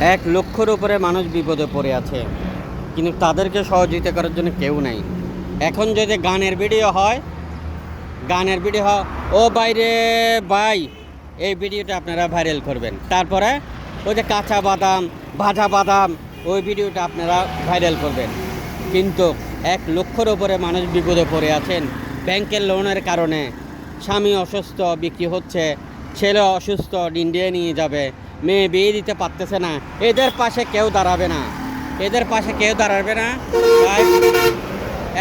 এক লক্ষর উপরে মানুষ বিপদে পড়ে আছে। কিন্তু তাদেরকে সহযোগিতা করার জন্য কেউ নাই। এখন যদি গানের ভিডিও হয়, গানের ভিডিও হয়, ও বাইরে বাই এই ভিডিওটা আপনারা ভাইরাল করবেন। তারপরে ওই যে কাঁচা বাদাম, ভাজা বাদাম, ওই ভিডিওটা আপনারা ভাইরাল করবেন। কিন্তু এক লক্ষর উপরে মানুষ বিপদে পড়ে আছেন। ব্যাংকের লোনের কারণে স্বামী অসুস্থ, বিক্রি হচ্ছে ছেলে অসুস্থ ইন্ডিয়া নিয়ে যাবে। মেয়ে বিয়ে দিতে পারতেছে না। এদের পাশে কেউ দাঁড়াবে না। এদের পাশে কেউ দাঁড়াবে না। তাই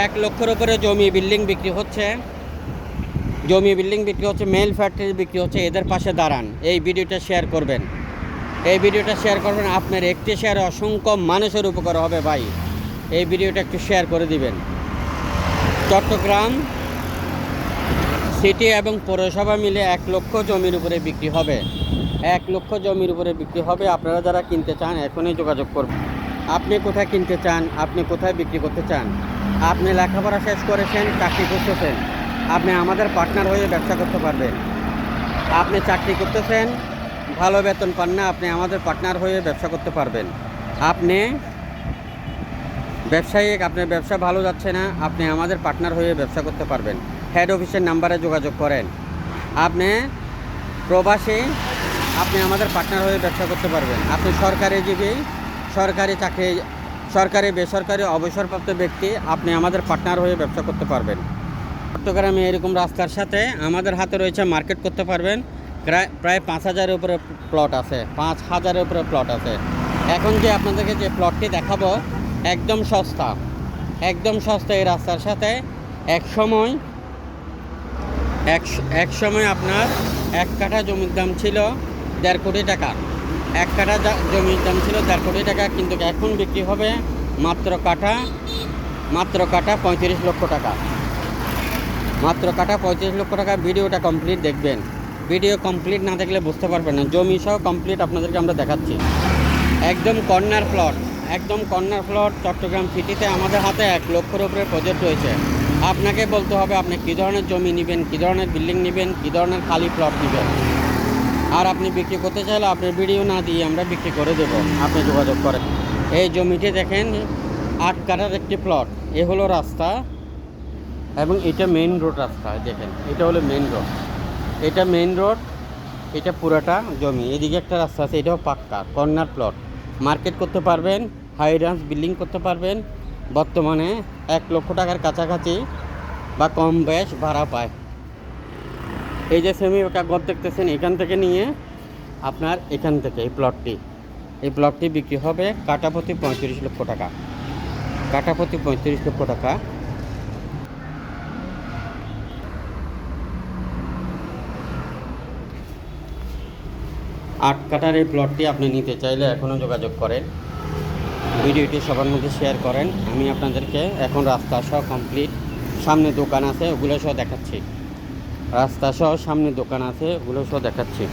এক লক্ষের উপরে জমি বিল্ডিং বিক্রি হচ্ছে। জমি বিল্ডিং বিক্রি হচ্ছে, মেল ফ্যাক্টরি বিক্রি হচ্ছে। এদের পাশে দাঁড়ান। এই ভিডিওটা শেয়ার করবেন। এই ভিডিওটা শেয়ার করবেন। আপনার একটি শেয়ারে অসংখ্য মানুষের উপকার হবে ভাই। এই ভিডিওটা একটু শেয়ার করে দিবেন। চট্টগ্রাম সিটি এবং পৌরসভা মিলে এক লক্ষ জমির উপরে বিক্রি হবে। এক লক্ষ জমির উপরে বিক্রি হবে। আপনারা যারা কিনতে চান, এখনই যোগাযোগ করবেন আপনি কোথায় কিনতে চান, আপনি কোথায় বিক্রি করতে চান, আপনি লেখাপড়া শেষ করেছেন, চাকরি করতেছেন আপনি আমাদের পার্টনার হয়ে ব্যবসা করতে পারবেন। আপনি চাকরি করতেছেন, ভালো বেতন পান না, আপনি আমাদের পার্টনার হয়ে ব্যবসা করতে পারবেন। আপনি ব্যবসায়িক, আপনার ব্যবসা ভালো যাচ্ছে না, আপনি আমাদের পার্টনার হয়ে ব্যবসা করতে পারবেন। হেড অফিসের নাম্বারে যোগাযোগ করেন। আপনি প্রবাসী, আপনি আমাদের পার্টনার হয়ে ব্যবসা করতে পারবেন। আপনি সরকারি জীবী, সরকারি চাকরি, সরকারি, বেসরকারি, অবসরপ্রাপ্ত ব্যক্তি, আপনি আমাদের পার্টনার হয়ে ব্যবসা করতে পারবেন। চট্টগ্রামে এরকম রাস্তার সাথে আমাদের হাতে রয়েছে মার্কেট করতে পারবেন। প্রায় প্রায় পাঁচ হাজারের উপরে প্লট আছে। পাঁচ হাজারের উপরে প্লট আছে। এখন যে আপনাদেরকে যে প্লটটি দেখাবো, একদম সস্তা। একদম সস্তা এই রাস্তার সাথে। এক সময় এক এক সময় আপনার এক কাঠা জমির দাম ছিল দেড় কোটি টাকা। এক কাঠা জমির দাম ছিল দেড় কোটি টাকা, কিন্তু এখন বিক্রি হবে মাত্র কাঠা মাত্র কাঠা পঁয়ত্রিশ লক্ষ টাকা। মাত্র কাটা পঁয়ত্রিশ লক্ষ টাকা, ভিডিওটা কমপ্লিট দেখবেন। ভিডিও কমপ্লিট না দেখলে বুঝতে পারবেন না। জমি সহ কমপ্লিট আপনাদেরকে আমরা দেখাচ্ছি। একদম কর্নার প্লট একদম কর্নার প্লট চট্টগ্রাম সিটিতে আমাদের হাতে এক লক্ষের উপরে প্রজেক্ট রয়েছে। আপনাকে বলতে হবে আপনি কী ধরনের জমি নেবেন, কী ধরনের বিল্ডিং নেবেন, কী ধরনের খালি প্লট নেবেন। আর আপনি বিক্রি করতে চাইলে আপনার ভিডিও না দিয়ে আমরা বিক্রি করে দেব। আপনি যোগাযোগ করেন। এই জমিটি দেখেন, আট কাঠার একটি প্লট এ হলো রাস্তা এবং এটা মেন রোড রাস্তা দেখেন। এটা হলো মেন রোড এটা মেইন রোড এটা পুরাটা জমি। এদিকে একটা রাস্তা আছে, এটাও পাক্কা, কর্নার প্লট মার্কেট করতে পারবেন হাই রান্স বিল্ডিং করতে পারবেন বর্তমানে এক লক্ষ টাকার কাছাকাছি বা কম বেশ ভাড়া পায়। এই যে সেমি ঘর দেখতেছেন, এখান থেকে নিয়ে আপনার এখান থেকে এই প্লটটি এই প্লটটি বিক্রি হবে কাটাপতি পঁয়ত্রিশ লক্ষ টাকা। কাটাপতি পঁয়ত্রিশ লক্ষ টাকা। আট কাটার এই প্লটটি আপনি নিতে চাইলে এখনও যোগাযোগ করেন। ভিডিওটি সবার মধ্যে শেয়ার করেন। আমি আপনাদেরকে এখন রাস্তা সহ কমপ্লিট সামনে দোকান আছে, ওগুলো সহ দেখাচ্ছি। রাস্তা সহ সামনে দোকান আছে, ওগুলো সহ দেখাচ্ছি।